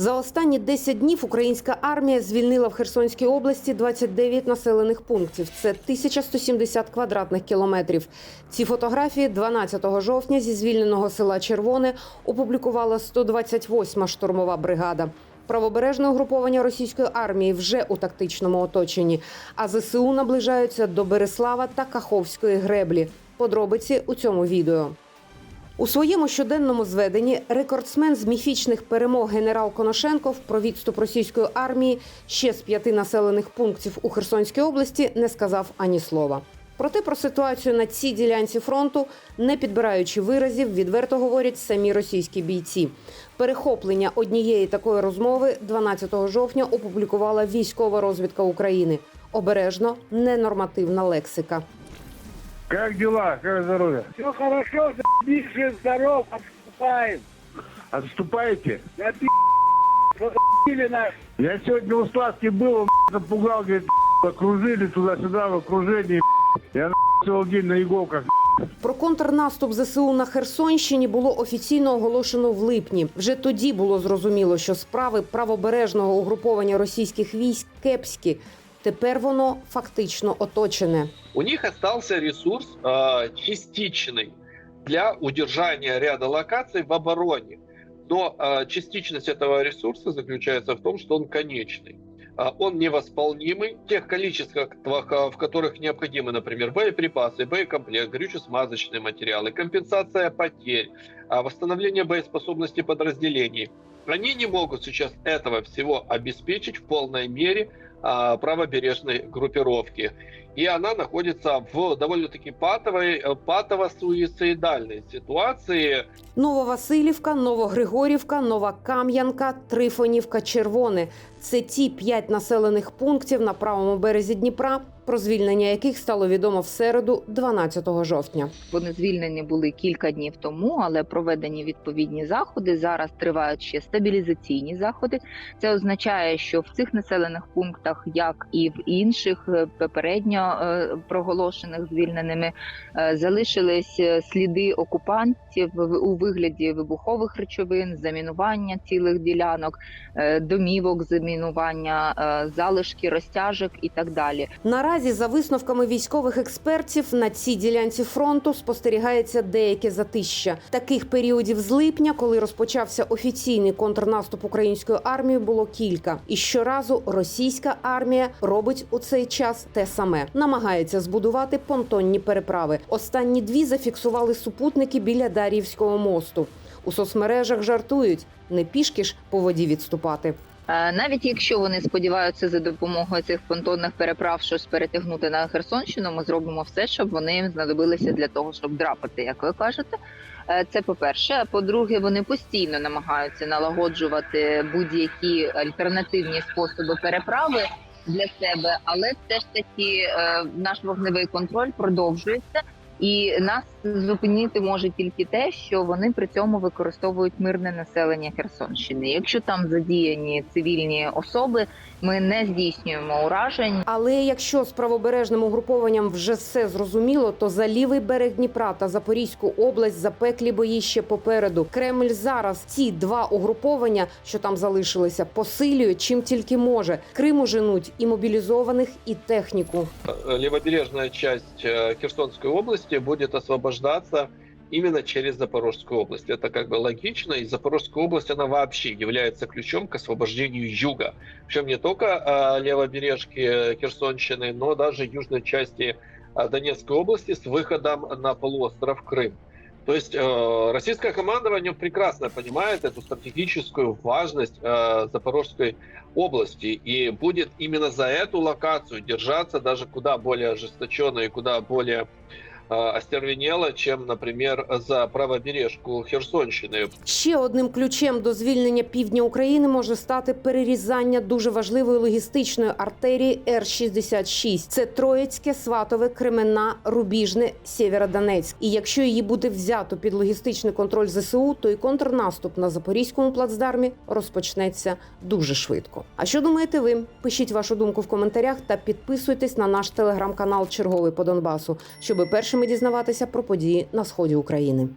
За останні 10 днів українська армія звільнила в Херсонській області 29 населених пунктів. Це 1170 квадратних кілометрів. Ці фотографії 12 жовтня зі звільненого села Червоне опублікувала 128-ма штурмова бригада. Правобережне угруповання російської армії вже у тактичному оточенні, а ЗСУ наближаються до Береслава та Каховської греблі. Подробиці у цьому відео. У своєму щоденному зведенні рекордсмен з міфічних перемог генерал Коношенков про відступ російської армії ще з п'яти населених пунктів у Херсонській області не сказав ані слова. Проте про ситуацію на цій ділянці фронту, не підбираючи виразів, відверто говорять самі російські бійці. Перехоплення однієї такої розмови 12 жовтня опублікувала військова розвідка України. Обережно ненормативна лексика. Как дела? Как здоровье? Все хорошо, жив, здоров, отступаем. Отступаете? Да пи***, что нас? Я сегодня у Славки был, он напугал, говорит, окружили туда-сюда в окружении. Я целый день на иголках. Про контрнаступ ЗСУ на Херсонщині було офіційно оголошено в липні. Вже тоді було зрозуміло, що справи правобережного угруповання російських військ кепські. Тепер воно фактично оточене. у них остался ресурс э, частичный для удержания ряда локаций в обороне. Но э, частичность этого ресурса заключается в том, что он конечный. А Он невосполнимый в тех количествах, в которых необходимы, например, боеприпасы, боекомплект, горюче-смазочные материалы, компенсация потерь, а, восстановление боеспособности подразделений. Они не могут сейчас этого всего обеспечить в полной мере а, правобережной группировки. И она находится в довольно-таки патовой, э, патово-суицидальной ситуации. Нововасилівка, Новогригорівка, Нова Кам'янка, Трифонівка, Червоне це ті п'ять населених пунктів на правому березі Дніпра, про звільнення яких стало відомо в середу, 12 жовтня. Вони звільнені були кілька днів тому, але проведені відповідні заходи. Зараз тривають ще стабілізаційні заходи. Це означає, що в цих населених пунктах, як і в інших е, попередньо е, проголошених звільненими, е, залишились сліди окупантів у вигляді вибухових речовин, замінування цілих ділянок, домівок замінування, залишки розтяжок і так далі. Наразі, за висновками військових експертів, на цій ділянці фронту спостерігається деяке затища. Таких періодів з липня, коли розпочався офіційний контрнаступ української армії, було кілька. І щоразу російська армія робить у цей час те саме, намагається збудувати понтонні переправи. Останні дві зафіксували супутники біля Дар'ївського мосту. У соцмережах жартують не пішки ж по воді відступати. Е, Навіть якщо вони сподіваються за допомогою цих понтонних переправ щось перетягнути на Херсонщину, ми зробимо все, щоб вони їм знадобилися для того, щоб драпати, як ви кажете. Е, Це по-перше. А по-друге, вони постійно намагаються налагоджувати будь-які альтернативні способи переправи для себе, але все ж таки е, наш вогневий контроль продовжується. І нас зупинити може тільки те, що вони при цьому використовують мирне населення Херсонщини. Якщо там задіяні цивільні особи, ми не здійснюємо уражень. Але якщо з правобережним угрупованням вже все зрозуміло, то за лівий берег Дніпра та Запорізьку область запеклі бої ще попереду. Кремль зараз ці два угруповання, що там залишилися, посилює чим тільки може. Криму женуть і мобілізованих, і техніку. Э, Левобережная часть э, Области будет освобождаться именно через Запорожскую область. Это как бы логично, и Запорожская область, она вообще является ключом к освобождению юга. Причем не только э, левобережки Херсонщины, но даже южной части э, Донецкой области с выходом на полуостров Крым. То есть э, российское командование прекрасно понимает эту стратегическую важность э, Запорожской области и будет именно за эту локацию держаться даже куда более ожесточенно и куда более остервенело, чем, например, за правобережку Херсонщины. Ще одним ключем до звільнення півдня України може стати перерізання дуже важливої логістичної артерії Р-66. Це Троїцьке, Сватове, Кременна, Рубіжне, Сєвєродонецьк. І якщо її буде взято під логістичний контроль ЗСУ, то і контрнаступ на запорізькому плацдармі розпочнеться дуже швидко. А що думаєте ви? Пишіть вашу думку в коментарях та підписуйтесь на наш телеграм-канал Черговий по Донбасу, щоби першими дізнаватися про події на сході України.